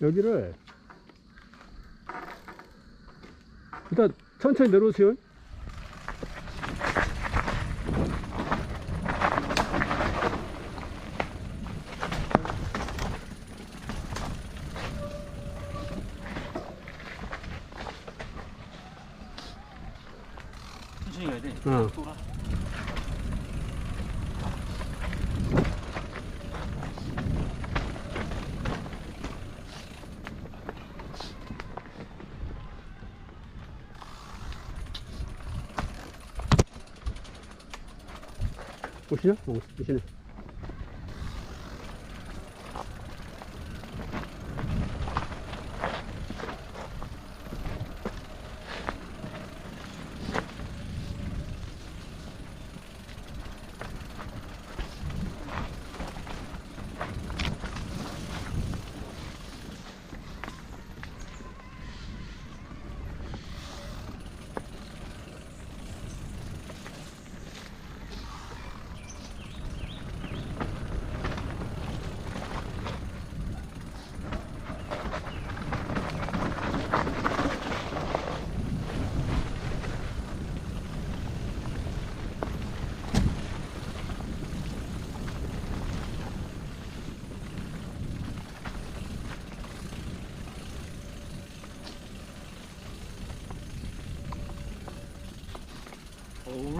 여기를 일단 천천히 내려오세요. 천천히 가야 돼. 어. 돌아.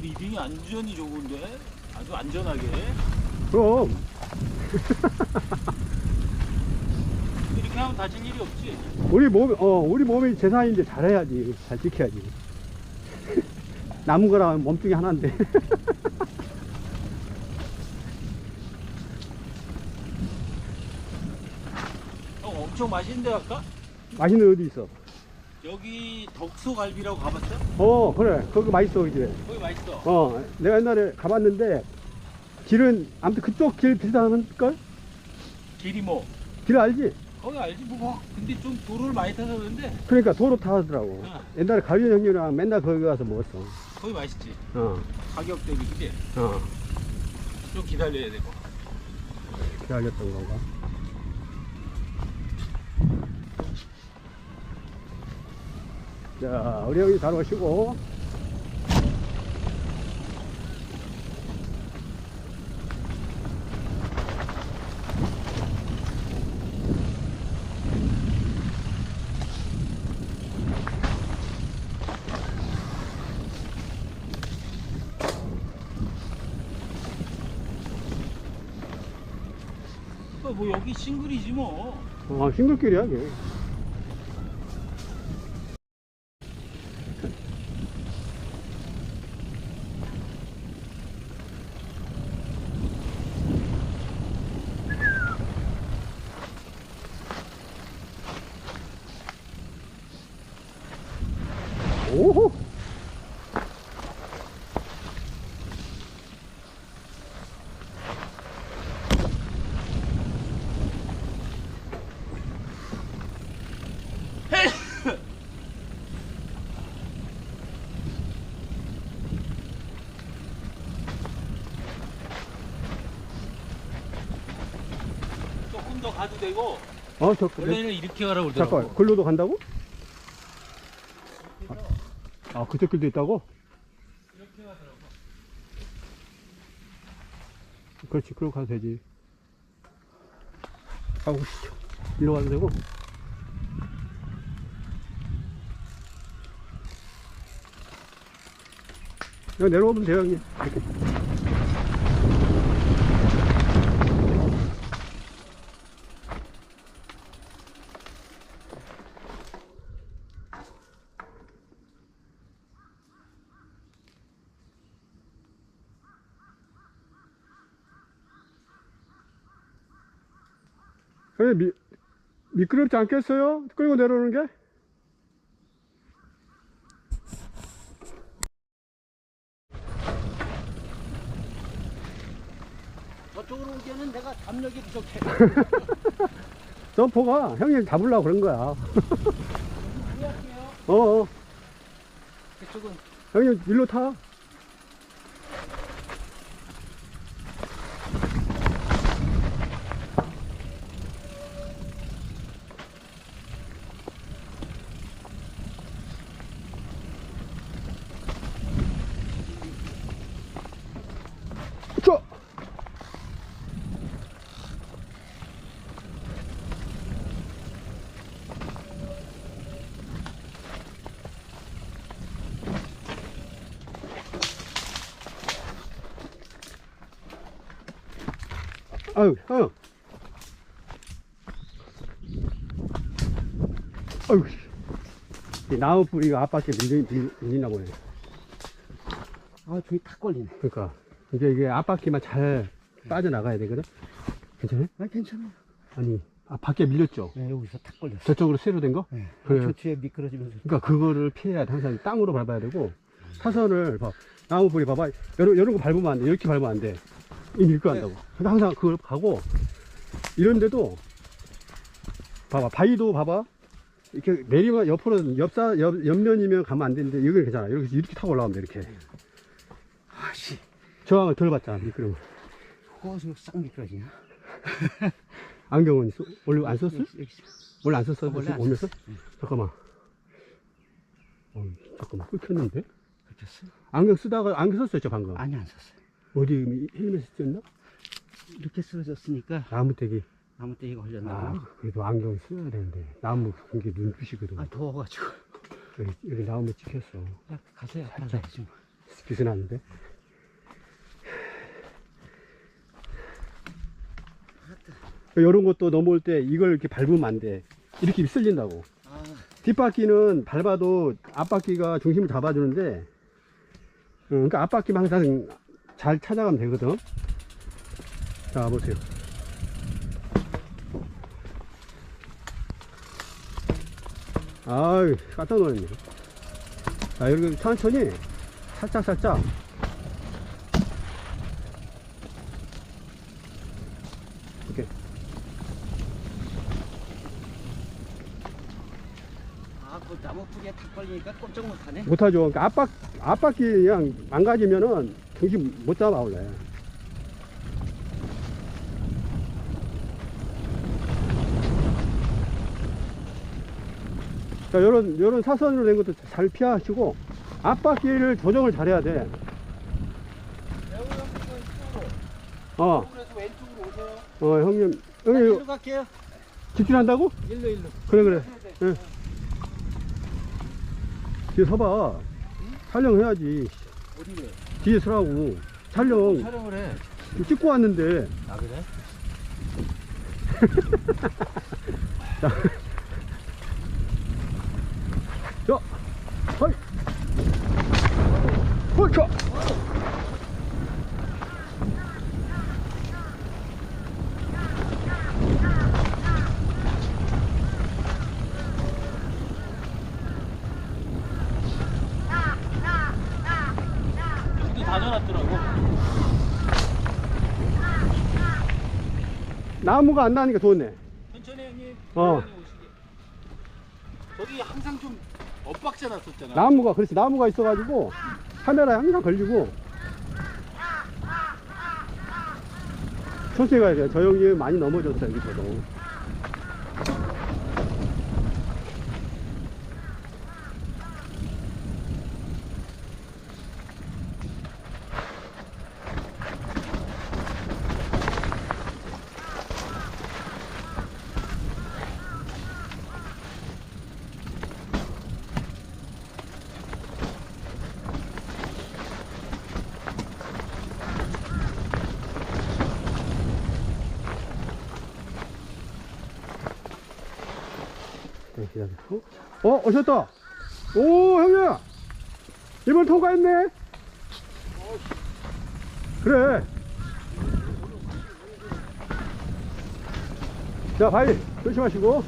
리딩이 안전이 좋은데? 아주 안전하게. 그럼, 이렇게 하면 다칠 일이 없지. 우리 몸, 어, 우리 몸이 재산인데 잘해야지. 잘 지켜야지. 남은 거랑 몸뚱이 하나인데. 형 엄청 맛있는 데 갈까? 맛있는 어디 있어? 여기 덕소갈비라고 가봤어? 어, 그래. 거기 맛있어, 이제. 거기 맛있어. 어, 내가 옛날에 가봤는데, 길은, 아무튼 그쪽 길 비슷한걸? 길이 뭐? 길 알지? 거기 알지 뭐. 근데 좀 도로를 많이 타서 그런데 그러니까 도로 타더라고. 어. 옛날에 가위현 형님이랑 맨날 거기 가서 먹었어. 거기 맛있지. 어, 가격 대비 그지? 어. 좀 기다려야 되고. 기다렸던 건가? 자, 우리 형이 잘 오시고. 어, 뭐 여기 싱글이지 뭐. 어, 싱글길이야, 이게. 오호! 조금 더 가도 되고 어, 저, 원래는 이렇게 가라고 그러더라고. 잠깐, 글로도 간다고? 아, 그쪽 길도 있다고? 이렇게 가더라고. 그렇지, 그럼 가도 되지. 아우, 씨. 일로 가도 되고? 내려오면 돼요, 형님. 이렇게. 형님, 미, 미끄럽지 않겠어요? 끌고 내려오는 게? 저쪽으로 오기에는 내가 담력이 부족해. 점퍼가 형님 잡으려고 그런 거야. 어, 어. 그쪽은 형님, 일로 타. 아유, 아유. 아유. 이 나무 뿌리가 앞밖에 밀리, 밀, 밀리나 보네. 아, 저기 탁 걸리네. 그러니까 이제 이게 앞바퀴만 잘 빠져나가야 되거든. 괜찮아요? 아, 괜찮아요. 아니, 앞바퀴에 밀렸죠. 네, 여기서 탁 걸렸어. 저쪽으로 세로 된 거? 네. 그래요. 저 뒤에 미끄러지면서. 그러니까 그거를 피해야 돼. 항상 땅으로 밟아야 되고 사선을 봐. 나무 뿌리 봐봐. 이런, 이런 거 밟으면 안 돼. 이렇게 밟으면 안 돼. 이 밀고 한다고. 그러니까 항상 그걸 가고 이런데도 봐봐. 바위도 봐봐. 이렇게 내리면 옆으로 옆사 옆, 옆면이면 가면 안 되는데 여기 괜찮아. 이렇게 이렇게 타고 올라가면 돼. 이렇게 아씨, 저항을 덜 받잖아. 미끄러워. 거기서 싹 미끄러지냐? 안경은 써- 원래 안 썼어? 원래 안 썼어? 어, 원래 안 오면서? 잠깐만. 어, 잠깐만 끊겼는데? 그렇겠어? 안경 쓰다가 안경 썼었죠 방금. 아니, 안 썼어요. 어디 헬멧 썼나? 이렇게 쓰러졌으니까 때 이거 걸렸나 아, 봐. 그래도 안경 써야 되는데 나무 그게 눈부시거든. 아, 더워가지고. 여기, 여기 나무 찍혔어. 아, 가세요. 가세요. 좀. 빛이 나는데. 이런 것도 넘어올 때 이걸 이렇게 밟으면 안 돼. 이렇게 쓸린다고. 아, 뒷바퀴는 밟아도 앞바퀴가 중심을 잡아주는데, 어, 그러니까 앞바퀴만 항상 잘 찾아가면 되거든. 자, 보세요. 아유, 깜짝 놀랐네. 자, 이렇게 천천히, 살짝, 살짝. 이렇게. 아, 그 나무 뿌리에 탁 걸리니까 꼼짝 못하네. 못하죠. 그러니까 앞바, 앞바퀴 그냥 망가지면은 중심 못 잡아, 원래. 자, 요런, 요런 사선으로 된 것도 잘 피하시고, 앞바퀴를 조정을 잘해야 돼. 어, 그래서 왼쪽으로 오세요. 어, 형님. 형님, 일로 갈게요. 직진한다고? 일로, 일로. 그래, 그래. 응. 뒤에 서봐. 촬영해야지. 어디래? 뒤에 서라고. 촬영. 촬영을 해. 찍고 왔는데. 아 그래? 자, 하이. 홀차. 다 져놨더라고. 나무가 안 나니까 좋네. 천천히 형님. 어. 저기 항상 좀 엇박자 났었잖아. 나무가, 그렇지. 나무가 있어가지고 카메라에 항상 걸리고. 천천히 가야 돼. 저 형님 많이 넘어졌어, 여기서도. 기다려. 어? 어, 오셨다. 오, 형님. 이번 통과했네. 그래. 자, 바위 조심하시고.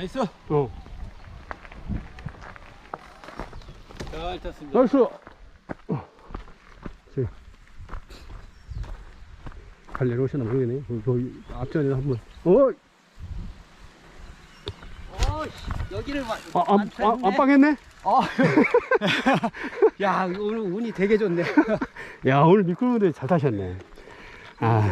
나이스. 어. 잘 탔습니다. 나이스. 어. 저기. 잘 내려오셨나 모르겠네. 여기 앞전에 한 번. 어, 어이씨, 여기를 와. 아, 안, 안, 안 빵했네? 어. 야, 오늘 운이 되게 좋네. 야, 오늘 미끄러운데 잘 타셨네. 아,